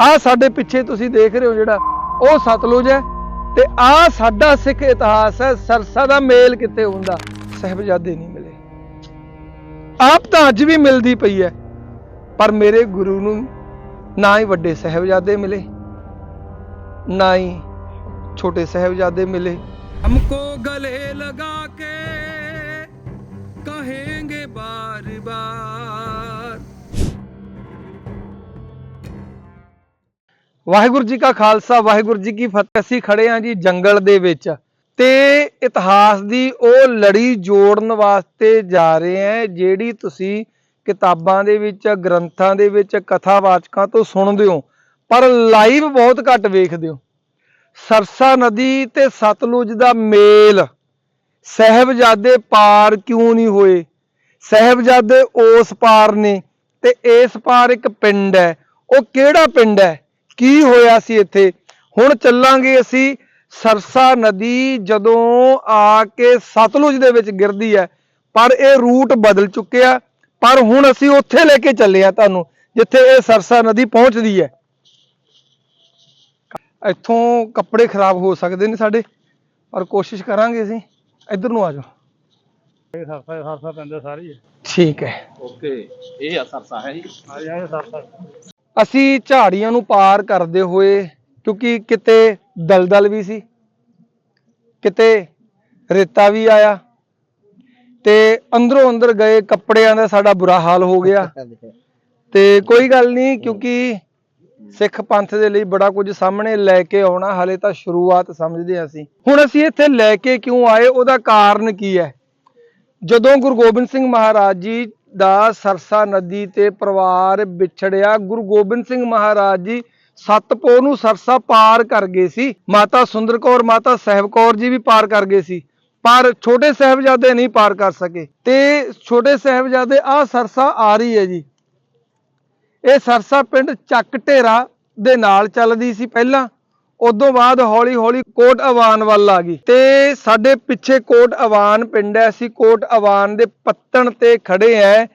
ਆ ਸਾਡੇ ਪਿੱਛੇ ਤੁਸੀਂ ਦੇਖ ਰਹੇ ਹੋ ਜਿਹੜਾ ਉਹ ਸਤਲੁਜ ਹੈ ਤੇ ਆ ਸਾਡਾ ਸਿੱਖ ਇਤਿਹਾਸ ਹੈ ਸਰਸਾ ਦਾ ਮੇਲ ਕਿੱਥੇ ਹੁੰਦਾ ਸਹਿਬਜ਼ਾਦੇ ਨਹੀਂ ਮਿਲੇ ਆਪ ਤਾਂ ਅੱਜ ਵੀ ਮਿਲਦੀ ਪਈ ਹੈ ਪਰ ਮੇਰੇ ਗੁਰੂ ਨੂੰ ਨਾ ਹੀ ਵੱਡੇ ਸਹਿਬਜ਼ਾਦੇ ਮਿਲੇ ਨਾ ਹੀ ਛੋਟੇ ਸਹਿਬਜ਼ਾਦੇ ਮਿਲੇ हमको गले लगा के कहेंगे ਵਾਹਿਗੁਰੂ ਜੀ ਕਾ ਖਾਲਸਾ, ਵਾਹਿਗੁਰੂ ਜੀ ਕੀ ਫਤਿਹ। ਅਸੀਂ ਖੜੇ ਹਾਂ ਜੀ ਜੰਗਲ ਦੇ ਵਿੱਚ ਤੇ ਇਤਿਹਾਸ ਦੀ ਉਹ ਲੜੀ ਜੋੜਨ ਵਾਸਤੇ ਜਾ ਰਹੇ ਹਾਂ, ਜਿਹੜੀ ਤੁਸੀਂ ਕਿਤਾਬਾਂ ਦੇ ਵਿੱਚ, ਗ੍ਰੰਥਾਂ ਦੇ ਵਿੱਚ, ਕਥਾਵਾਚਕਾਂ ਤੋਂ ਸੁਣਦੇ ਹੋ। ਪਰ ਲਾਈਵ ਬਹੁਤ ਘੱਟ ਵੇਖਦੇ ਹੋ। ਸਰਸਾ ਨਦੀ ਤੇ ਸਤਲੁਜ ਦਾ ਮੇਲ। ਸਹਿਬਜ਼ਾਦੇ ਪਾਰ ਕਿਉਂ ਨਹੀਂ ਹੋਏ? ਸਹਿਬਜ਼ਾਦੇ ਉਸ ਪਾਰ ਨੇ ਤੇ ਇਸ ਪਾਰ ਇੱਕ ਪਿੰਡ ਹੈ। ਉਹ ਕਿਹੜਾ ਪਿੰਡ ਹੈ? ਕੀ ਹੋਇਆ ਸੀ ਇੱਥੇ? ਹੁਣ ਚੱਲਾਂਗੇ ਅਸੀਂ ਸਰਸਾ ਨਦੀ ਜਦੋਂ ਆ ਕੇ ਸਤਲੁਜ ਦੇ ਵਿੱਚ ਗਿਰਦੀ ਹੈ ਪਰ ਇਹ ਰੂਟ ਬਦਲ ਚੁੱਕਿਆ। ਪਰ ਹੁਣ ਅਸੀਂ ਉੱਥੇ ਲੈ ਕੇ ਚੱਲੇ ਆ ਤੁਹਾਨੂੰ ਜਿੱਥੇ ਇਹ ਸਰਸਾ ਨਦੀ ਪਹੁੰਚਦੀ ਹੈ। ਇੱਥੋਂ ਕੱਪੜੇ ਖਰਾਬ ਹੋ ਸਕਦੇ ਨੇ ਸਾਡੇ ਪਰ ਕੋਸ਼ਿਸ਼ ਕਰਾਂਗੇ ਅਸੀਂ। ਇੱਧਰ ਨੂੰ ਆ ਜਾਓ। ਇਹ ਸਰਸਾ ਸਰਸਾ ਪੈਂਦਾ ਸਾਰੀ ਹੈ। ਠੀਕ ਹੈ। ਓਕੇ ਇਹ ਆ ਸਰਸਾ ਹੈ ਜੀ? ਆ ਜਾ ਸਰਸਾ। ਅਸੀਂ ਝਾੜੀਆਂ ਨੂੰ ਪਾਰ ਕਰਦੇ ਹੋਏ ਕਿਉਂਕਿ ਕਿਤੇ ਦਲਦਲ ਵੀ ਸੀ, ਕਿਤੇ ਰੇਤਾ ਵੀ ਆਇਆ ਤੇ ਅੰਦਰੋਂ ਅੰਦਰ ਗਏ ਕੱਪੜਿਆਂ ਦਾ ਸਾਡਾ ਬੁਰਾ ਹਾਲ ਹੋ ਗਿਆ। ਤੇ ਕੋਈ ਗੱਲ ਨਹੀਂ ਕਿਉਂਕਿ ਸਿੱਖ ਪੰਥ ਦੇ ਲਈ ਬੜਾ ਕੁਝ ਸਾਹਮਣੇ ਲੈ ਕੇ ਆਉਣਾ, ਹਾਲੇ ਤਾਂ ਸ਼ੁਰੂਆਤ ਸਮਝਦੇ ਹਾਂ ਅਸੀਂ। ਹੁਣ ਅਸੀਂ ਇੱਥੇ ਲੈ ਕੇ ਕਿਉਂ ਆਏ, ਉਹਦਾ ਕਾਰਨ ਕੀ ਹੈ? ਜਦੋਂ ਗੁਰੂ ਗੋਬਿੰਦ ਸਿੰਘ ਮਹਾਰਾਜ ਜੀ ਦਾ ਸਰਸਾ ਨਦੀ ਤੇ ਪਰਿਵਾਰ ਵਿਛੜਿਆ। ਗੁਰੂ ਗੋਬਿੰਦ ਸਿੰਘ ਮਹਾਰਾਜ ਜੀ ਸਤਪੋ ਨੂੰ ਸਰਸਾ ਪਾਰ ਕਰ ਗਏ ਸੀ। ਮਾਤਾ ਸੁੰਦਰ ਕੌਰ, ਮਾਤਾ ਸਾਹਿਬ ਕੌਰ ਜੀ ਵੀ ਪਾਰ ਕਰ ਗਏ ਸੀ। ਪਰ ਛੋਟੇ ਸਾਹਿਬਜ਼ਾਦੇ ਨਹੀਂ ਪਾਰ ਕਰ ਸਕੇ। ਤੇ ਛੋਟੇ ਸਾਹਿਬਜ਼ਾਦੇ ਆ ਸਰਸਾ ਆ ਰਹੀ ਹੈ ਜੀ। ਇਹ ਸਰਸਾ ਪਿੰਡ ਚੱਕ ਢੇਰਾ ਦੇ ਨਾਲ ਚੱਲਦੀ ਸੀ ਪਹਿਲਾਂ। ਉਦੋਂ ਬਾਅਦ ਹੌਲੀ ਹੌਲੀ ਕੋਟ ਅਵਾਨ ਵੱਲ ਆ ਗਈ। ਤੇ ਸਾਡੇ ਪਿੱਛੇ ਕੋਟ ਅਵਾਨ ਪਿੰਡ ਹੈ, ਅਸੀਂ ਕੋਟ ਅਵਾਨ ਦੇ ਪੱਤਣ ਤੇ ਖੜੇ ਐ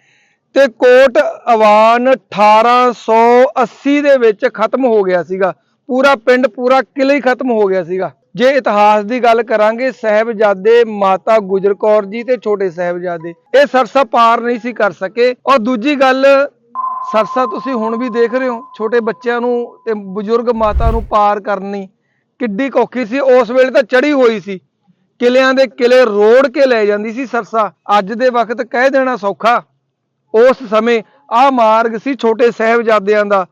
ਤੇ ਕੋਟ ਅਵਾਨ 1880 ਦੇ ਵਿੱਚ ਖਤਮ ਹੋ ਗਿਆ ਸੀਗਾ। ਪੂਰਾ ਪਿੰਡ, ਪੂਰਾ ਕਿਲੇ ਹੀ ਖਤਮ ਹੋ ਗਿਆ ਸੀਗਾ। ਜੇ ਇਤਿਹਾਸ ਦੀ ਗੱਲ ਕਰਾਂਗੇ, ਸਾਹਿਬਜ਼ਾਦੇ ਮਾਤਾ ਗੁਜਰ ਕੌਰ ਜੀ ਤੇ ਛੋਟੇ ਸਾਹਿਬਜ਼ਾਦੇ। ਇਹ ਸਰਸਾ ਪਾਰ ਨਹੀਂ ਸੀ ਕਰ ਸਕੇ। ਔਰ ਦੂਜੀ ਗੱਲ ਸਰਸਾ ਤੁਸੀਂ ਹੁਣ ਵੀ ਦੇਖ ਰਹੇ ਹੋ, ਛੋਟੇ ਬੱਚਿਆਂ ਨੂੰ ਤੇ ਬਜ਼ੁਰਗ ਮਾਤਾ ਨੂੰ ਪਾਰ ਕਰਨੀ ਕਿੱਡੀ ਔਖੀ ਸੀ, ਉਸ ਵੇਲੇ ਤਾਂ ਚੜੀ ਹੋਈ ਸੀ। ਕਿਲਿਆਂ ਦੇ ਕਿਲੇ ਰੋੜ ਕੇ ਲੈ ਜਾਂਦੀ ਸੀ ਸਰਸਾ, ਅੱਜ ਦੇ ਵਕਤ ਕਹਿ ਦੇਣਾ ਸੌਖਾ। ਉਸ ਸਮੇਂ ਆਹ ਮਾਰਗ ਸੀ ਛੋਟੇ ਸਾਹਿਬਜ਼ਾਦਿਆਂ ਦਾ।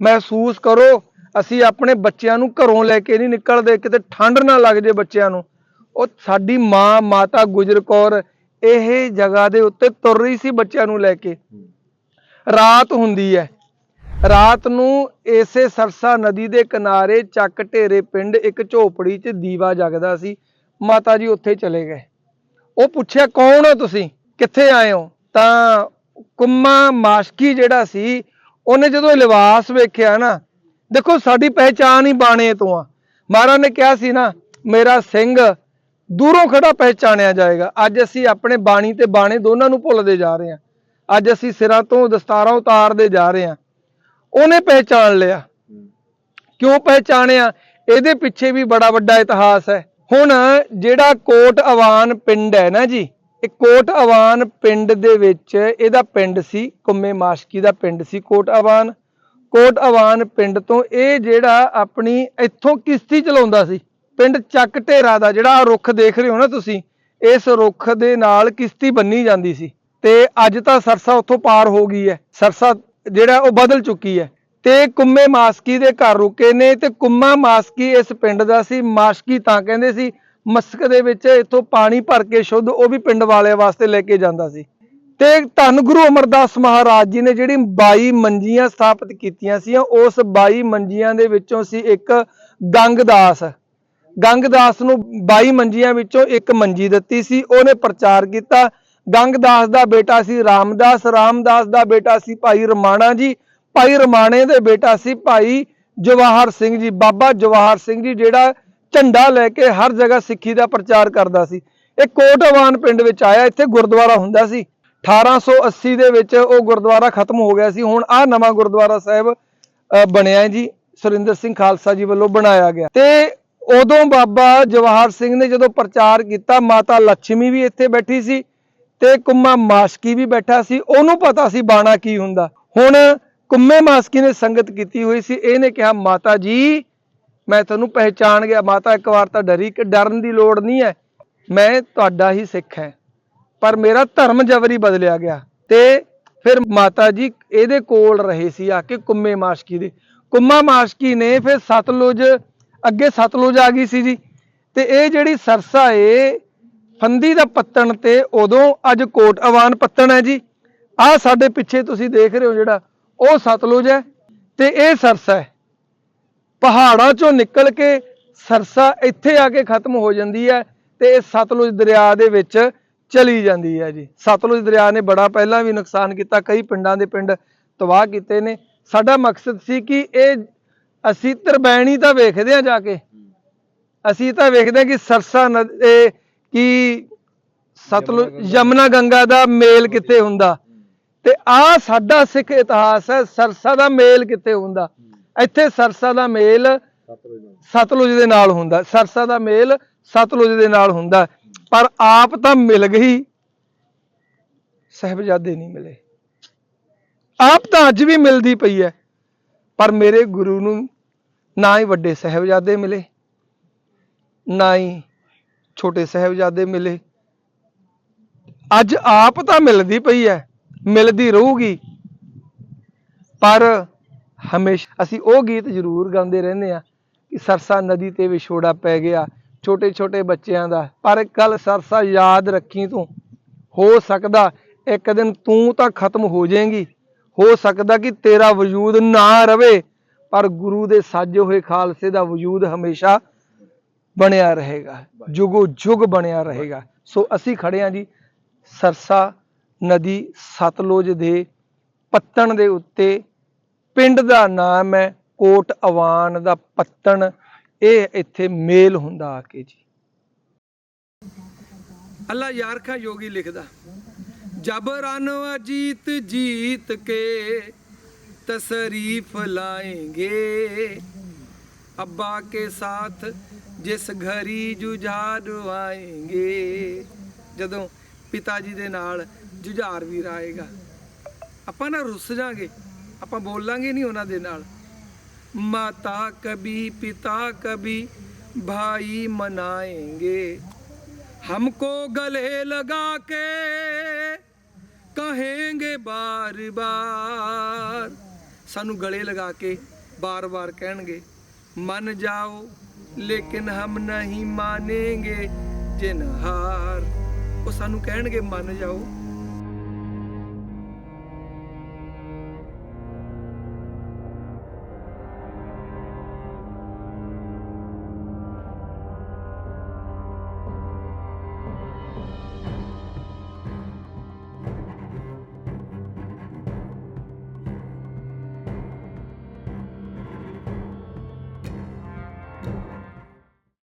ਮਹਿਸੂਸ ਕਰੋ, ਅਸੀਂ ਆਪਣੇ ਬੱਚਿਆਂ ਨੂੰ ਘਰੋਂ ਲੈ ਕੇ ਨਹੀਂ ਨਿਕਲਦੇ, ਕਿਤੇ ਠੰਡ ਨਾ ਲੱਗ ਜੇ ਬੱਚਿਆਂ ਨੂੰ। ਉਹ ਸਾਡੀ ਮਾਂ, ਮਾਤਾ ਗੁਜਰ ਕੌਰ, ਇਹ ਜਗ੍ਹਾ ਦੇ ਉੱਤੇ ਤੁਰ ਰਹੀ ਸੀ ਬੱਚਿਆਂ ਨੂੰ ਲੈ ਕੇ। ਰਾਤ ਹੁੰਦੀ ਹੈ। ਰਾਤ ਨੂੰ ਇਸੇ ਸਰਸਾ ਨਦੀ ਦੇ ਕਿਨਾਰੇ ਚੱਕ ਢੇਰੇ ਪਿੰਡ ਇੱਕ ਝੋਪੜੀ 'ਚ ਦੀਵਾ ਜਗਦਾ ਸੀ। ਮਾਤਾ ਜੀ ਉੱਥੇ ਚਲੇ ਗਏ। ਉਹ ਪੁੱਛਿਆ, ਕੌਣ ਹੋ ਤੁਸੀਂ? ਕਿੱਥੇ ਆਏ ਹੋ? ਤਾਂ ਕੁੰਮਾ ਮਾਸ਼ਕੀ ਜਿਹੜਾ ਸੀ, ਉਹਨੇ ਜਦੋਂ ਇਹ ਲਿਬਾਸ ਵੇਖਿਆ ਨਾ, ਦੇਖੋ, ਸਾਡੀ ਪਹਿਚਾਨ ਹੀ ਬਾਣੇ ਤੋਂ ਆ। ਮਹਾਰਾਜ ਨੇ ਕਿਹਾ ਸੀ ਨਾ, ਮੇਰਾ ਸਿੰਘ ਦੂਰੋਂ ਖੜਾ ਪਹਿਚਾਣਿਆ ਜਾਏਗਾ। ਅੱਜ ਅਸੀਂ ਆਪਣੇ ਬਾਣੀ ਤੇ ਬਾਣੇ ਦੋਨਾਂ ਨੂੰ ਭੁੱਲਦੇ ਜਾ ਰਹੇ ਹਾਂ। ਅੱਜ ਅਸੀਂ ਸਿਰਾਂ ਤੋਂ ਦਸਤਾਰਾਂ ਉਤਾਰਦੇ ਜਾ ਰਹੇ ਹਾਂ। ਉਹਨੇ ਪਹਿਚਾਣ ਲਿਆ। ਕਿਉਂ ਪਹਿਚਾਣਿਆ? ਇਹਦੇ ਪਿੱਛੇ ਵੀ ਬੜਾ ਵੱਡਾ ਇਤਿਹਾਸ ਹੈ। ਹੁਣ ਜਿਹੜਾ ਕੋਟ ਅਵਾਨ ਪਿੰਡ ਹੈ ਨਾ ਜੀ, ਇਹ ਕੋਟ ਅਵਾਨ ਪਿੰਡ ਦੇ ਵਿੱਚ ਇਹਦਾ ਪਿੰਡ ਸੀ, ਕੁੰਮੇ ਮਾਸ਼ਕੀ ਦਾ ਪਿੰਡ ਸੀ ਕੋਟ ਅਵਾਨ। ਕੋਟ ਅਵਾਨ ਪਿੰਡ ਤੋਂ ਇਹ ਜਿਹੜਾ ਆਪਣੀ ਇੱਥੋਂ ਕਿਸ਼ਤੀ ਚਲਾਉਂਦਾ ਸੀ, ਪਿੰਡ ਚੱਕ ਢੇਰਾ ਦਾ ਜਿਹੜਾ ਰੁੱਖ ਦੇਖ ਰਹੇ ਹੋ ਨਾ ਤੁਸੀਂ, ਇਸ ਰੁੱਖ ਦੇ ਨਾਲ ਕਿਸ਼ਤੀ ਬੰਨੀ ਜਾਂਦੀ ਸੀ। ਤੇ ਅੱਜ ਤਾਂ ਸਰਸਾ ਉੱਥੋਂ ਪਾਰ ਹੋ ਗਈ ਹੈ। ਸਰਸਾ ਜਿਹੜਾ ਉਹ ਬਦਲ ਚੁੱਕੀ ਹੈ। ਤੇ ਕੁੰਮੇ ਮਾਸਕੀ ਦੇ ਘਰ ਰੁਕੇ ਨੇ ਤੇ ਕੁੰਮਾ ਮਾਸਕੀ ਇਸ ਪਿੰਡ ਦਾ ਸੀ। ਮਾਸਕੀ ਤਾਂ ਕਹਿੰਦੇ ਸੀ, ਮਸਕ ਦੇ ਵਿੱਚ ਇੱਥੋਂ ਪਾਣੀ ਭਰ ਕੇ ਸ਼ੁੱਧ ਉਹ ਵੀ ਪਿੰਡ ਵਾਲਿਆਂ ਵਾਸਤੇ ਲੈ ਕੇ ਜਾਂਦਾ ਸੀ। ਤੇ ਧੰਨ ਗੁਰੂ ਅਮਰਦਾਸ ਮਹਾਰਾਜ ਜੀ ਨੇ ਜਿਹੜੀ 22 ਮੰਜੀਆਂ ਸਥਾਪਿਤ ਕੀਤੀਆਂ ਸੀ ਉਸ 22 ਮੰਜੀਆਂ ਦੇ ਵਿੱਚੋਂ ਸੀ ਇੱਕ ਗੰਗਦਾਸ। ਗੰਗਦਾਸ ਨੂੰ 22 ਮੰਜੀਆਂ ਵਿੱਚੋਂ ਇੱਕ ਮੰਜੀ ਦਿੱਤੀ ਸੀ। ਉਹਨੇ ਪ੍ਰਚਾਰ ਕੀਤਾ ਗੰਗਦਾਸ ਦਾ ਬੇਟਾ ਸੀ ਰਾਮਦਾਸ ਰਾਮਦਾਸ ਦਾ ਬੇਟਾ ਸੀ ਭਾਈ ਰਮਾਣਾ ਜੀ ਭਾਈ ਰਮਾਣੇ ਦੇ ਬੇਟਾ ਸੀ ਭਾਈ ਜਵਾਹਰ ਸਿੰਘ ਜੀ ਬਾਬਾ ਜਵਾਹਰ ਸਿੰਘ ਜੀ ਜਿਹੜਾ ਝੰਡਾ ਲੈ ਕੇ ਹਰ ਜਗ੍ਹਾ ਸਿੱਖੀ ਦਾ ਪ੍ਰਚਾਰ ਕਰਦਾ ਸੀ। ਇਹ ਕੋਟਵਾਨ ਪਿੰਡ ਵਿੱਚ ਆਇਆ ਇੱਥੇ ਗੁਰਦੁਆਰਾ ਹੁੰਦਾ ਸੀ। 1880 ਦੇ ਵਿੱਚ ਉਹ ਗੁਰਦੁਆਰਾ ਖਤਮ ਹੋ ਗਿਆ ਸੀ। ਹੁਣ ਆਹ ਨਵਾਂ ਗੁਰਦੁਆਰਾ ਸਾਹਿਬ ਅ, ਬਣਿਆ ਜੀ ਸੁਰਿੰਦਰ ਸਿੰਘ ਖਾਲਸਾ ਜੀ ਵੱਲੋਂ ਬਣਾਇਆ ਗਿਆ। ਤੇ ਉਦੋਂ ਬਾਬਾ ਜਵਾਹਰ ਸਿੰਘ ਨੇ ਜਦੋਂ ਪ੍ਰਚਾਰ ਕੀਤਾ ਮਾਤਾ ਲక్ష్ਮੀ ਵੀ ਇੱਥੇ ਬੈਠੀ ਸੀ। ਤੇ ਕੁੰਮਾ ਮਾਸਕੀ ਵੀ ਬੈਠਾ ਸੀ, ਉਹਨੂੰ ਪਤਾ ਸੀ ਬਾਣਾ ਕੀ ਹੁੰਦਾ। ਹੁਣ ਕੁੰਮੇ ਮਾਸਕੀ ਨੇ ਸੰਗਤ ਕੀਤੀ ਹੋਈ ਸੀ, ਇਹਨੇ ਕਿਹਾ, ਮਾਤਾ ਜੀ, ਮੈਂ ਤੁਹਾਨੂੰ ਪਹਿਚਾਣ ਗਿਆ, ਮਾਤਾ, ਇੱਕ ਵਾਰ ਤਾਂ ਡਰੀ, ਕਿ ਡਰਨ ਦੀ ਲੋੜ ਨਹੀਂ ਹੈ। ਮੈਂ ਤੁਹਾਡਾ ਹੀ ਸਿੱਖ ਹੈ, ਪਰ ਮੇਰਾ ਧਰਮ ਜਬਰੀ ਬਦਲਿਆ ਗਿਆ। ਤੇ ਫਿਰ ਮਾਤਾ ਜੀ ਇਹਦੇ ਕੋਲ ਰਹੇ ਸੀ, ਆ ਕੇ ਕੁੰਮੇ ਮਾਸ਼ਕੀ ਦੇ। ਕੁੰਮਾ ਮਾਸ਼ਕੀ ਨੇ ਫਿਰ ਸਤਲੁਜ, ਅੱਗੇ ਸਤਲੁਜ ਆ ਗਈ ਸੀ ਜੀ, ਤੇ ਇਹ ਜਿਹੜੀ ਸਰਸਾ ਏ ਫੰਦੀ ਦਾ ਪੱਤਣ ਤੇ ਉਦੋਂ ਅੱਜ ਕੋਟ ਅਵਾਨ ਪੱਤਣ ਹੈ ਜੀ। ਆਹ ਸਾਡੇ ਪਿੱਛੇ ਤੁਸੀਂ ਦੇਖ ਰਹੇ ਹੋ ਜਿਹੜਾ, ਉਹ ਸਤਲੁਜ ਹੈ ਤੇ ਇਹ ਸਰਸਾ ਹੈ। ਪਹਾੜਾਂ ਚੋਂ ਨਿਕਲ ਕੇ ਸਰਸਾ ਇੱਥੇ ਆ ਕੇ ਖਤਮ ਹੋ ਜਾਂਦੀ ਹੈ ਤੇ ਇਹ ਸਤਲੁਜ ਦਰਿਆ ਦੇ ਵਿੱਚ ਚਲੀ ਜਾਂਦੀ ਹੈ ਜੀ। ਸਤਲੁਜ ਦਰਿਆ ਨੇ ਬੜਾ ਪਹਿਲਾਂ ਵੀ ਨੁਕਸਾਨ ਕੀਤਾ, ਕਈ ਪਿੰਡਾਂ ਦੇ ਪਿੰਡ ਤਬਾਹ ਕੀਤੇ ਨੇ। ਸਾਡਾ ਮਕਸਦ ਸੀ ਕਿ ਇਹ ਅਸੀਂ ਤਰਬੈਣੀ ਤਾਂ ਵੇਖਦੇ ਆ ਜਾ ਕੇ। ਅਸੀਂ ਤਾਂ ਵੇਖਦੇ ਹਾਂ ਕਿ ਸਰਸਾ ਨਦ ਇਹ ਕੀ ਸਤਲੁਜ ਯਮਨਾ ਗੰਗਾ ਦਾ ਮੇਲ ਕਿੱਥੇ ਹੁੰਦਾ? ਤੇ ਆ ਸਾਡਾ ਸਿੱਖ ਇਤਿਹਾਸ ਹੈ ਸਰਸਾ ਦਾ ਮੇਲ ਕਿੱਥੇ ਹੁੰਦਾ? ਇੱਥੇ ਸਰਸਾ ਦਾ ਮੇਲ ਸਤਲੁਜ ਦੇ ਨਾਲ। ਹੁੰਦਾ। ਸਰਸਾ ਦਾ ਮੇਲ ਸਤਲੁਜ ਦੇ ਨਾਲ ਹੁੰਦਾ। ਪਰ ਆਪ ਤਾਂ ਮਿਲ ਗਈ। ਸਹਿਬਜ਼ਾਦੇ ਨਹੀਂ ਮਿਲੇ। ਆਪ ਤਾਂ ਅੱਜ ਵੀ ਮਿਲਦੀ ਪਈ ਹੈ। ਪਰ ਮੇਰੇ ਗੁਰੂ ਨੂੰ ਨਾ ਹੀ ਵੱਡੇ ਸਹਿਬਜ਼ਾਦੇ ਮਿਲੇ ਨਾ ਹੀ ਛੋਟੇ ਸਹਿਬਜ਼ਾਦੇ ਮਿਲੇ। ਅੱਜ ਆਪ ਤਾਂ ਮਿਲਦੀ ਪਈ ਹੈ ਮਿਲਦੀ ਰਹੂਗੀ। ਪਰ ਹਮੇਸ਼ਾ ਅਸੀਂ ਉਹ ਗੀਤ ਜ਼ਰੂਰ ਗਾਉਂਦੇ ਰਹਿੰਦੇ ਆ ਕਿ ਸਰਸਾ ਨਦੀ ਤੇ ਵਿਛੋੜਾ ਪੈ ਗਿਆ ਛੋਟੇ ਛੋਟੇ ਬੱਚਿਆਂ ਦਾ। ਪਰ ਕੱਲ ਸਰਸਾ ਯਾਦ ਰੱਖੀ ਤੂੰ, ਹੋ ਸਕਦਾ ਇੱਕ ਦਿਨ ਤੂੰ ਤਾਂ ਖਤਮ ਹੋ ਜਾਏਂਗੀ। ਹੋ ਸਕਦਾ ਕਿ ਤੇਰਾ ਵਜੂਦ ਨਾ ਰਵੇ, ਪਰ ਗੁਰੂ ਦੇ ਸਾਜੇ ਹੋਏ ਖਾਲਸੇ ਦਾ ਵਜੂਦ ਹਮੇਸ਼ਾ ਬਣਿਆ ਰਹੇਗਾ ਜੁਗੋ ਜੁਗ ਬਣਿਆ ਰਹੇਗਾ। ਸੋ ਅਸੀਂ ਖੜੇ ਹਾਂ ਜੀ ਸਰਸਾ ਨਦੀ ਸਤਲੁਜ ਦੇ ਪੱਤਣ ਦੇ ਉੱਤੇ। ਪਿੰਡ ਦਾ ਨਾਮ ਹੈ ਕੋਟ ਅਵਾਨ ਦਾ ਪੱਤਣ। ਇਹ ਇੱਥੇ ਮੇਲ ਹੁੰਦਾ ਆ ਕੇ ਜੀ। ਅੱਲਾ ਯਾਰਖਾ ਯੋਗੀ ਲਿਖਦਾ ਜਬਰਨ ਅਜੀਤ ਜੀਤ ਕੇ ਤਸਰੀਫ ਲਾਏਂਗੇ ਅੱਬਾ ਕੇ ਸਾਥ ਜਿਸ ਘਰੀ ਜੁਝਾਰ ਆਏਂਗੇ ਜਦੋਂ ਪਿਤਾ ਜੀ ਦੇ ਨਾਲ ਜੁਝਾਰ ਵੀਰ ਆਏਗਾ ਆਪਾਂ ਨਾ ਰੁੱਸ ਜਾਾਂਗੇ ਆਪਾਂ ਬੋਲਾਂਗੇ ਨਹੀਂ ਉਹਨਾਂ ਦੇ ਨਾਲ ਮਾਤਾ ਕਭੀ ਪਿਤਾ ਕਭੀ ਭਾਈ ਮਨਾਏਂਗੇ हमको गले लगा के ਕਹੇਂਗੇ ਬਾਰ ਬਾਰ ਸਾਨੂੰ ਗਲੇ ਲਗਾ ਕੇ ਬਾਰ-ਬਾਰ ਕਹਿਣਗੇ ਮੰਨ ਜਾਓ ਲੇਕਿਨ ਹਮ ਨਹੀਂ ਮਾਨੇਂਗੇ ਜਿਨ ਹਾਰ। ਉਹ ਸਾਨੂੰ ਕਹਿਣਗੇ ਮੰਨ ਜਾਓ।